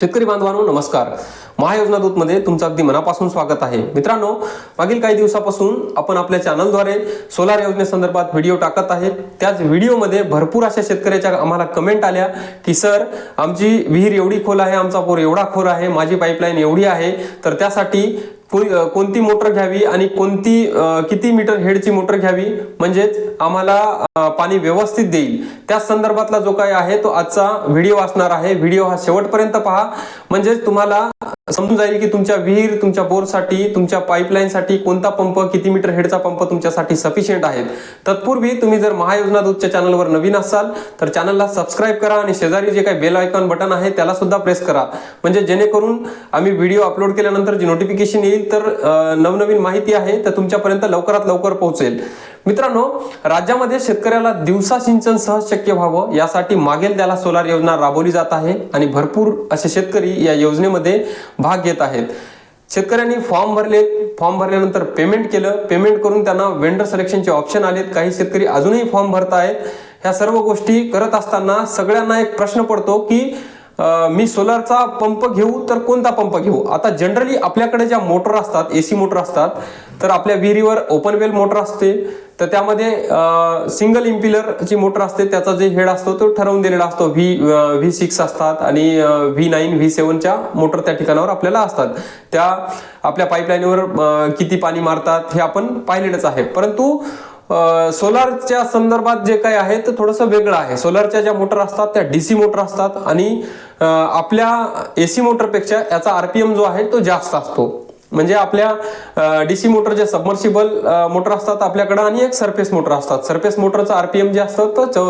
शेतकरी बांधवांनो नमस्कार. महायोजना दूतमध्ये तुमचं अगदी मनापासून स्वागत आहे. मित्रांनो मागील काही दिवसापासून आपण आपल्या चॅनलद्वारे सोलार योजनेसंदर्भात व्हिडिओ टाकत आहेत. त्याच व्हिडिओमध्ये भरपूर अशा शेतकऱ्याच्या आम्हाला कमेंट आल्या की सर आमची विहीर एवढी खोल आहे आमचा पोर एवढा खोल आहे माझी पाईपलाईन एवढी आहे तर त्यासाठी कोणती मोटर घ्यावी आणि कोणती किती मीटर हेडची मोटर घ्यावी म्हणजेच आम्हाला पाणी व्यवस्थित देईल. त्या संदर्भातला जो काही आहे तो आजचा व्हिडिओ असणार आहे. व्हिडिओ हा शेवटपर्यंत पहा. म्हणजेच तुम्हाला समजून जाईल की तुमच्या विहीर तुमच्या बोरसाठी तुमच्या पाईपलाईनसाठी कोणता पंप किती मीटर हेडचा पंप तुमच्यासाठी सफिशियंट आहे तत्पूर्वी तुम्ही जर महायोजना दूतच्या चॅनलवर नवीन असाल तर चॅनलला सबस्क्राईब करा आणि शेजारी जे काही बेल आयकॉन बटन आहे त्याला सुद्धा प्रेस करा. म्हणजे जेणेकरून आम्ही व्हिडिओ अपलोड केल्यानंतर जी नोटिफिकेशन येईल तर नवनवीन माहिती आहे तर तुमच्यापर्यंत लवकरात लवकर पोहोचेल. मित्रांनो राज्यामध्ये शेतकऱ्याला दिवसा सिंचन सहज शक्य व्हावं यासाठी मागेल त्याला सोलार योजना राबवली जात आहे आणि भरपूर असे शेतकरी या योजनेमध्ये भाग घेत आहेत. शेतकऱ्यांनी फॉर्म भरले फॉर्म भरल्यानंतर पेमेंट केलं पेमेंट करून त्यांना वेंडर सिलेक्शनचे ऑप्शन आलेत. काही शेतकरी अजूनही फॉर्म भरतायत. ह्या सर्व गोष्टी करत असताना सगळ्यांना एक प्रश्न पडतो की मी सोलारचा पंप घेऊ तर कोणता पंप घेऊ? आता जनरली आपल्याकडे ज्या मोटर असतात एसी मोटर असतात तर आपल्या विहिरीवर ओपन वेल मोटर असते. तर त्यामध्ये सिंगल इम्पिलरची मोटर असते. त्याचा जे हेड असतो तो ठरवून दिलेला असतो. व्ही व्ही सिक्स असतात आणि व्ही नाईन व्ही सेवनच्या मोटर त्या ठिकाणावर आपल्याला असतात. त्या आपल्या पाईपलाईनवर किती पाणी मारतात हे आपण पाहिलेलंच आहे. परंतु सोलारच्या संदर्भात जे काही आहे ते थोडंसं वेगळं आहे. सोलारच्या ज्या मोटर असतात त्या डीसी मोटर असतात आणि आपल्या एसी मोटरपेक्षा याचा आर पी एम जो आहे तो जास्त असतो. म्हणजे आपल्या डीसी मोटर जे सबमर्सिबल मोटर असतात आपल्याकडं आणि एक सरफेस मोटर असतात. सरफेस मोटरचं आरपीएम जे असतं तर चौ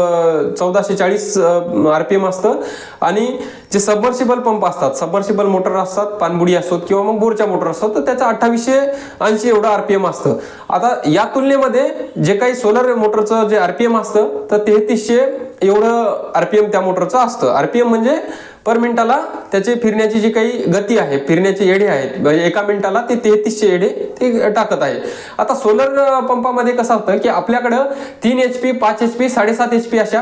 चौदाशे चाळीस आरपीएम असतं. आणि जे सबमर्सिबल पंप असतात सबमर्सिबल मोटर असतात पाणबुडी असतो किंवा मग बोरच्या मोटर असतात तर त्याचं अठ्ठावीसशे ऐंशी एवढं आरपीएम असतं. आता या तुलनेमध्ये जे काही सोलर मोटरचं जे आरपीएम असतं तर तेहतीसशे एवढं आरपीएम त्या मोटरचं असतं. आरपीएम म्हणजे पर मिनिटाला त्याचे फिरण्याची जी काही गती आहे फिरण्याचे येडे आहेत म्हणजे एका मिनिटाला ते तेहतीसशे येडे ते टाकत आहे. आता सोलर पंपामध्ये कसं असतं की आपल्याकडं तीन एच पी पाच एच पी साडेसात एच पी अशा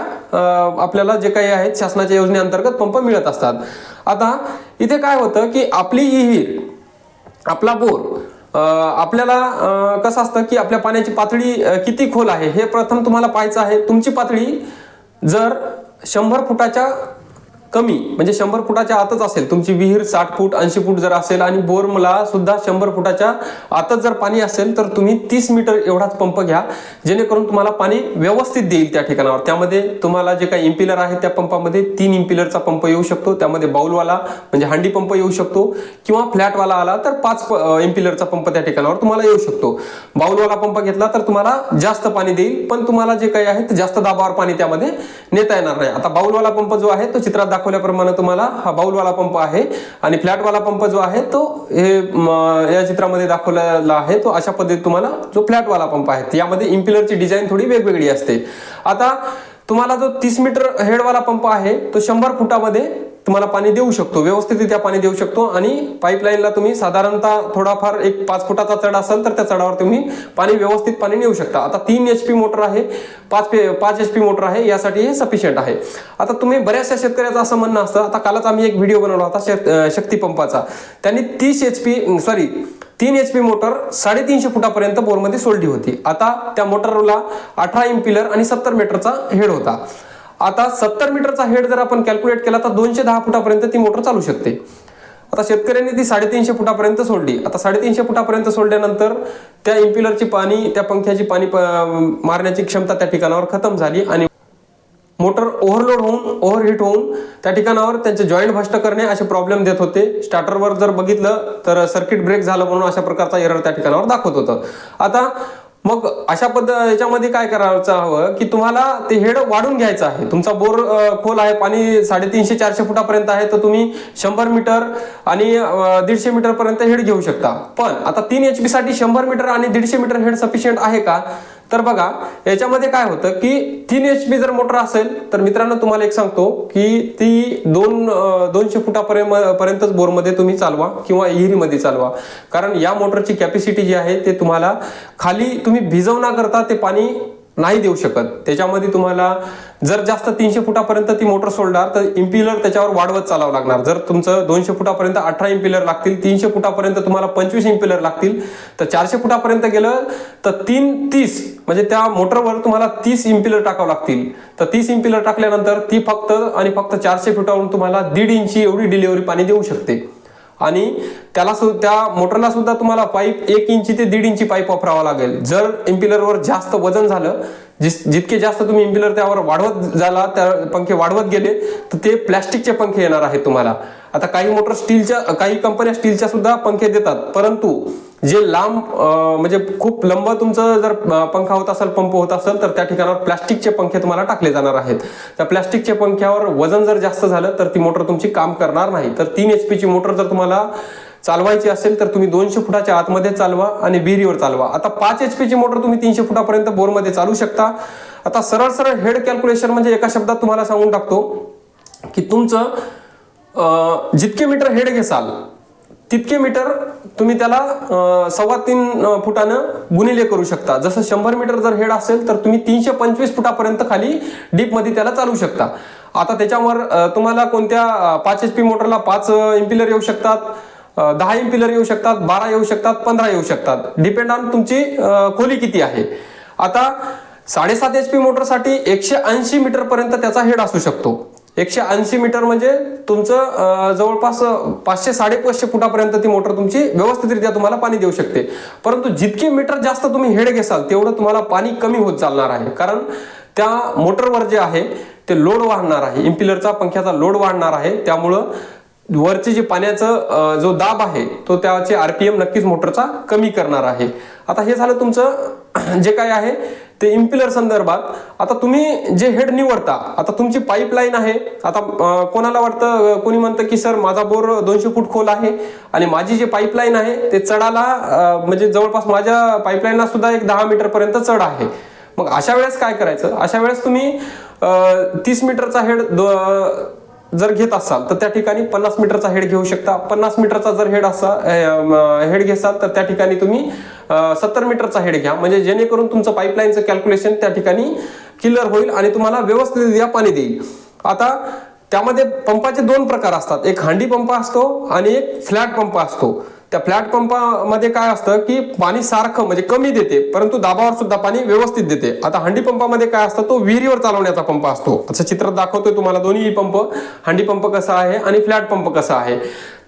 आपल्याला जे काही आहेत शासनाच्या योजनेअंतर्गत पंप मिळत असतात. आता इथे काय होतं की आपली ही विहीर आपला बोर आपल्याला कसं असतं की आपल्या पाण्याची पातळी किती खोल आहे हे प्रथम तुम्हाला पाहायचं आहे. तुमची पातळी जर शंभर फुटाच्या कमी म्हणजे शंभर फुटाच्या आतच असेल. तुमची विहीर साठ फूट ऐंशी फूट जर असेल आणि बोरमला सुद्धा शंभर फुटाच्या आतच जर पाणी असेल तर तुम्ही तीस मीटर एवढाच पंप घ्या जेणेकरून तुम्हाला पाणी व्यवस्थित देईल त्या ठिकाणावर. त्यामध्ये तुम्हाला जे काही इम्पिलर आहे त्या पंपामध्ये तीन इम्पिलरचा पंप येऊ शकतो. त्यामध्ये बाऊलवाला म्हणजे हांडी पंप येऊ शकतो. किंवा फ्लॅटवाला आला तर पाच इम्पिलरचा पंप त्या ठिकाणावर तुम्हाला येऊ शकतो. बाऊलवाला पंप घेतला तर तुम्हाला जास्त पाणी देईल पण तुम्हाला जे काही आहे जास्त दाबावर पाणी त्यामध्ये नेता येणार नाही. आता बाऊलवाला पंप जो आहे तो चित्रात दाखवल्याप्रमाणे तुम्हाला हा बाऊलवाला पंप आहे आणि फ्लॅटवाला पंप जो आहे तो हे या चित्रामध्ये दाखवलेला आहे. तो अशा पद्धतीत तुम्हाला जो फ्लॅटवाला पंप आहे यामध्ये इम्पिलरची डिझाईन थोडी वेगवेगळी असते. आता तुम्हाला जो तीस मीटर हेडवाला पंप आहे तो शंभर फुटामध्ये तुम्हाला पाणी देऊ शकतो व्यवस्थितरित्या पाणी देऊ शकतो आणि पाईपलाईनला तुम्ही साधारणतः थोडाफार एक पाच फुटाचा चढ असेल तर त्या चढावर तुम्ही पाणी व्यवस्थित पाणी नेऊ शकता. आता तीन एच पी मोटर आहे पाच पे पाच एच पी मोटर आहे यासाठी हे सफिशियंट आहे. आता तुम्ही बऱ्याचशा शेतकऱ्याचं असं म्हणणं असतं आता कालच आम्ही एक व्हिडिओ बनवला होता शेत- अं, त्यांनी तीस एच पी सॉरी तीन एच पी मोटर साडेतीनशे फुटापर्यंत बोरमध्ये सोडली होती. आता त्या मोटरला अठरा इम्पिलर आणि सत्तर मीटरचा हेड होता. आता सत्तर मीटरचा हेड जर आपण कॅल्क्युलेट केला तर दोनशे दहा फुटापर्यंत ती मोटर चालू शकते. आता शेतकऱ्यांनी ती साडेतीनशे फुटापर्यंत सोडली. आता साडेतीनशे फुटापर्यंत सोडल्यानंतर त्या इम्पिलरची पाणी त्या पंख्याची पाणी मारण्याची क्षमता त्या ठिकाणावर खतम झाली आणि मोटर ओव्हरलोड होऊन ओव्हरहीट होऊन त्या ठिकाणावर त्यांचे जॉईंट भष्ट करणे असे प्रॉब्लेम देत होते. स्टार्टरवर जर बघितलं तर सर्किट ब्रेक झालं म्हणून अशा प्रकारचा एरर त्या ठिकाणावर दाखवत होतं. आता मग अशा पद्धत याच्यामध्ये काय करायचं हवं की तुम्हाला ते हेड वाढून घ्यायचं आहे. तुमचा बोर खोल आहे पाणी साडेतीनशे चारशे फुटापर्यंत आहे तर तुम्ही शंभर मीटर आणि दीडशे मीटर पर्यंत हेड घेऊ शकता. पण आता तीन एच पी साठी शंभर मीटर आणि दीडशे मीटर हेड सफिशियंट आहे का? तर बघा याच्यामध्ये काय होतं की तीन एच पी जर मोटर असेल तर मित्रांनो तुम्हाला एक सांगतो की ती दोन दोनशे फुटापर्यंत पर्यंतच बोरमध्ये तुम्ही चालवा किंवा विहिरीमध्ये चालवा. कारण या मोटरची कॅपॅसिटी जी आहे ते तुम्हाला खाली तुम्ही भिजवण्याकरता करता ते पाणी नाही देऊ शकत. त्याच्यामध्ये तुम्हाला जर जास्त तीनशे फुटापर्यंत ती मोटर सोडणार तर इम्पिलर त्याच्यावर वाढवत चालावं लागणार. जर तुमचं दोनशे फुटापर्यंत अठरा इम्पिलर लागतील तीनशे फुटापर्यंत तुम्हाला पंचवीस इम्पिलर लागतील तर चारशे फुटापर्यंत गेलं तर तीन तीस म्हणजे त्या मोटरवर तुम्हाला तीस इम्पिलर टाकावं लागतील. तर तीस इम्पिलर टाकल्यानंतर ती फक्त आणि फक्त चारशे फुटावरून तुम्हाला दीड इंची एवढी डिलिव्हरी पाणी देऊ शकते. आणि त्याला त्या मोटरला सुद्धा तुम्हाला पाईप एक इंची ते दीड इंची पाईप वापरावा लागेल. जर इम्पिलरवर जास्त वजन झालं जिस जितके जास्त तुम्ही इम्पिलर त्यावर वाढवत झाला त्या पंखे वाढवत गेले तर ते प्लॅस्टिकचे पंखे येणार आहेत तुम्हाला. आता काही मोटर स्टीलच्या काही कंपन्या स्टीलच्या सुद्धा पंखे देतात. परंतु जे लांब म्हणजे खूप लंब तुमचं जर पंखा होत असेल पंप होत असेल तर त्या ठिकाणावर प्लास्टिकचे पंखे तुम्हाला टाकले जाणार आहेत. त्या प्लास्टिकच्या पंख्यावर वजन जर जास्त झालं तर ती मोटर तुमची काम करणार नाही. तर तीन एच पीची मोटर जर तुम्हाला चालवायची असेल तर तुम्ही दोनशे फुटाच्या आतमध्ये चालवा आणि विहिरीवर चालवा. आता पाच एच पीची मोटर तुम्ही तीनशे फुटापर्यंत बोरमध्ये चालू शकता. आता सरळ सरळ हेड कॅल्क्युलेशन म्हणजे एका शब्दात तुम्हाला सांगून टाकतो की तुमचं जितके मीटर हेड घेसाल तितके मीटर तुम्ही त्याला सव्वा तीन फुटानं गुणिले करू शकता. जसं शंभर मीटर जर हेड असेल तर तुम्ही तीनशे पंचवीस फुटापर्यंत खाली डीपमध्ये त्याला चालू शकता. आता त्याच्यावर तुम्हाला कोणत्या पाच एच पी मोटरला पाच इम्पिलर येऊ शकतात दहा इम्पिलर येऊ शकतात बारा येऊ शकतात पंधरा येऊ शकतात. डिपेंड ऑन तुमची खोली किती आहे. आता साडेसात एच पी मोटरसाठी एकशे ऐंशी मीटरपर्यंत त्याचा हेड असू शकतो. एकशे ऐंशी मीटर म्हणजे तुमचं जवळपास पाचशे साडेपाचशे फुटापर्यंत ती मोटर तुमची व्यवस्थितरित्या तुम्हाला पाणी देऊ शकते. परंतु जितके मीटर जास्त तुम्ही हेड घेसाल तेवढं तुम्हाला पाणी कमी होत चालणार आहे. कारण त्या मोटरवर जे आहे ते लोड वाढणार आहे. इम्पिलरचा पंख्याचा लोड वाढणार आहे. त्यामुळं वरचे जे पाण्याचं जो दाब आहे तो त्याचे आरपीएम नक्कीच मोटरचा कमी करणार आहे. आता हे झालं तुमचं जे काय आहे ते इम्पिलर संदर्भात आता तुम्ही जे हेड निवडता आता तुमची पाईपलाईन आहे आता कोणाला वाटतं कोणी म्हणतं की सर माझा बोर दोनशे फूट खोल आहे आणि माझी जी पाईपलाईन आहे ते चढाला म्हणजे जवळपास माझ्या पाईपलाईनला सुद्धा एक दहा मीटरपर्यंत चढ आहे. मग अशा वेळेस काय करायचं? अशा वेळेस तुम्ही तीस मीटरचा हेड जर घेत असाल तर त्या ठिकाणी पन्नास मीटरचा हेड घेऊ शकता. पन्नास मीटरचा जर हेड असा हेड घेसाल तर त्या ठिकाणी तुम्ही सत्तर मीटरचा हेड घ्या. म्हणजे जेणेकरून तुमचं पाईपलाईनचं कॅल्क्युलेशन त्या ठिकाणी क्लिअर होईल आणि तुम्हाला व्यवस्थित पाणी देईल. आता त्यामध्ये पंपाचे दोन प्रकार असतात. एक हांडी पंप असतो आणि एक फ्लॅट पंप असतो. त्या फ्लॅट पंपामध्ये काय असतं की पाणी सारखं म्हणजे कमी देते परंतु दाबावर सुद्धा पाणी व्यवस्थित देते. आता हंडी पंपामध्ये काय असतं तो विहिरीवर चालवण्याचा पंप असतो. असं चित्र दाखवतोय तुम्हाला दोन्ही पंप. हंडी पंप कसा आहे आणि फ्लॅट पंप कसा आहे.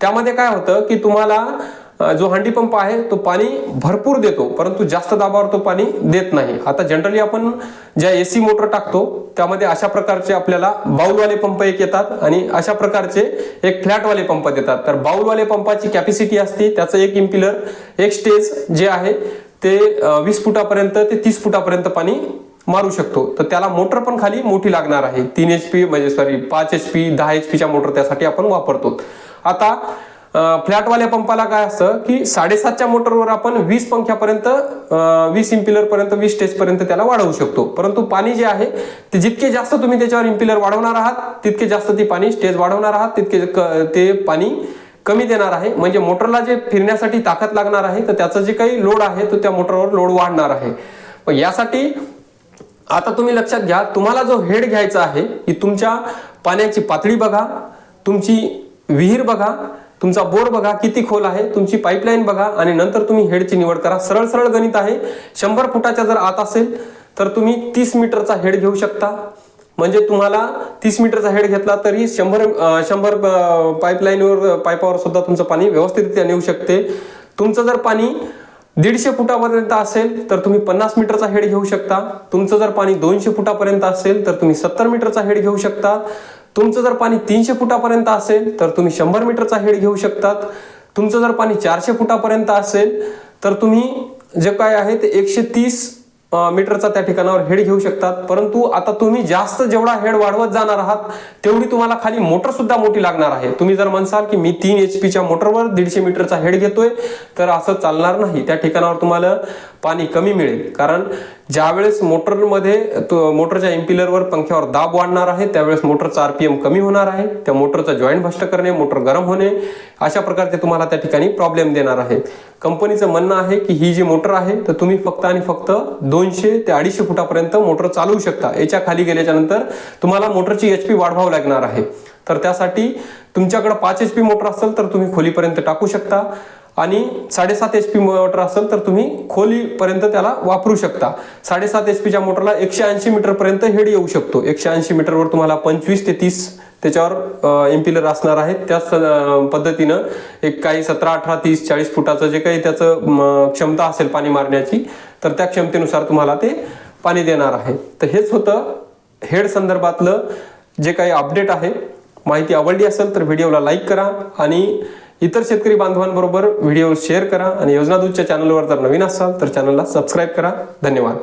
त्यामध्ये काय होतं की तुम्हाला जो हंडी पंप आहे तो पाणी भरपूर देतो परंतु जास्त दाबावर तो पाणी देत नाही. आता जनरली आपण ज्या एसी मोटर टाकतो त्यामध्ये अशा प्रकारचे आपल्याला बाऊलवाले पंप एक येतात आणि अशा प्रकारचे एक फ्लॅटवाले पंप देतात. तर बाऊलवाले पंपाची कॅपॅसिटी असते त्याचं एक इम्पिलर एक स्टेज जे आहे ते वीस फुटापर्यंत ते तीस फुटापर्यंत पाणी मारू शकतो. तर त्याला मोटर पण खाली मोठी लागणार आहे. तीन एच पी म्हणजे सॉरी पाच एच पी दहा एच पीच्या मोटर त्यासाठी आपण वापरतो. आता फ्लॅटवाल्या पंपाला काय असतं की साडेसातच्या मोटरवर आपण वीस पंख्यापर्यंत वीस इम्पिलर पर्यंत वीस स्टेजपर्यंत त्याला वाढवू शकतो. परंतु पाणी जे आहे ते जितके जास्त तुम्ही त्याच्यावर इम्पिलर वाढवणार आहात तितके जास्त ती पाणी स्टेज वाढवणार आहात तितके ते पाणी कमी देणार आहे. म्हणजे मोटरला जे फिरण्यासाठी ताकद लागणार आहे तर त्याचं जे काही लोड आहे तो त्या मोटरवर लोड वाढणार आहे. मग यासाठी आता तुम्ही लक्षात घ्या तुम्हाला जो हेड घ्यायचा आहे की तुमच्या पाण्याची पातळी बघा तुमची विहीर बघा तुमचा बोर बघा किती खोल आहे तुमची पाईपलाईन बघा आणि नंतर तुम्ही हेडची निवड करा. सरळ सरळ गणित आहे. शंभर फुटाच्या जर आत असेल तर तुम्ही तीस मीटरचा हेड घेऊ शकता. म्हणजे तुम्हाला तीस मीटरचा हेड घेतला तरी शंभर शंभर पाईपलाईनवर पाईपावर सुद्धा तुमचं पाणी व्यवस्थितरित्या नेऊ शकते. तुमचं जर पाणी दीडशे फुटापर्यंत असेल तर तुम्ही पन्नास मीटरचा हेड घेऊ शकता. तुमचं जर पाणी दोनशे फुटापर्यंत असेल तर तुम्ही सत्तर मीटरचा हेड घेऊ शकता. तुमचं जर पाणी तीनशे फुटापर्यंत असेल तर तुम्ही शंभर मीटरचा हेड घेऊ शकतात. तुमचं जर पाणी चारशे फुटापर्यंत असेल तर तुम्ही जे काय आहे ते एकशे तीस मीटरचा त्या ठिकाणावर हेड घेऊ शकतात. परंतु आता तुम्ही जास्त जेवढा हेड वाढवत जाणार आहात तेवढी तुम्हाला खाली मोटर सुद्धा मोठी लागणार आहे. तुम्ही जर म्हणसाल की मी तीन एच पीच्या मोटरवर दीडशे मीटरचा हेड घेतोय तर असं चालणार नाही. त्या ठिकाणावर तुम्हाला पाणी कमी मिळेल. कारण ज्यावेळेस मोटरमध्ये तो- मोटरच्या इम्पिलरवर पंख्यावर दाब वाढणार आहे त्यावेळेस मोटरचा आर पी एम कमी होणार आहे त्या मोटरचा जॉईंट भ्रष्ट करणे मोटर गरम होणे अशा प्रकारचे तुम्हाला त्या ठिकाणी प्रॉब्लेम देणार आहे. कंपनीचं म्हणणं आहे की ही जी मोटर आहे तर तुम्ही फक्त आणि फक्त दोनशे ते अडीचशे फुटापर्यंत मोटर चालवू शकता. याच्या खाली गेल्याच्यानंतर तुम्हाला मोटरची एच पी वाढवावं लागणार आहे. तर त्यासाठी तुमच्याकडे पाच एच पी मोटर असेल तर तुम्ही खोलीपर्यंत टाकू शकता. आणि साडेसात एच पी मोटर असेल तर तुम्ही खोलीपर्यंत त्याला वापरू शकता. साडेसात एच पीच्या मोटरला एकशे ऐंशी मीटरपर्यंत हेड येऊ शकतो. एकशे ऐंशी मीटरवर तुम्हाला पंचवीस ते तीस त्याच्यावर इम्पिलर असणार आहे त्याच पद्धतीनं एक काही सतरा अठरा तीस चाळीस फुटाचं जे काही त्याचं म, क्षमता असेल पाणी मारण्याची तर त्या क्षमतेनुसार तुम्हाला ते पाणी देणार आहे. तर हेच होतं हेड संदर्भातलं जे काही अपडेट आहे. माहिती आवडली असेल तर व्हिडिओला लाईक करा आणि इतर शेतकरी बांधवांबरोबर व्हिडिओ शेअर करा आणि योजना दूतच्या चॅनलवर जर नवीन असाल तर चॅनलला सबस्क्राईब करा. धन्यवाद.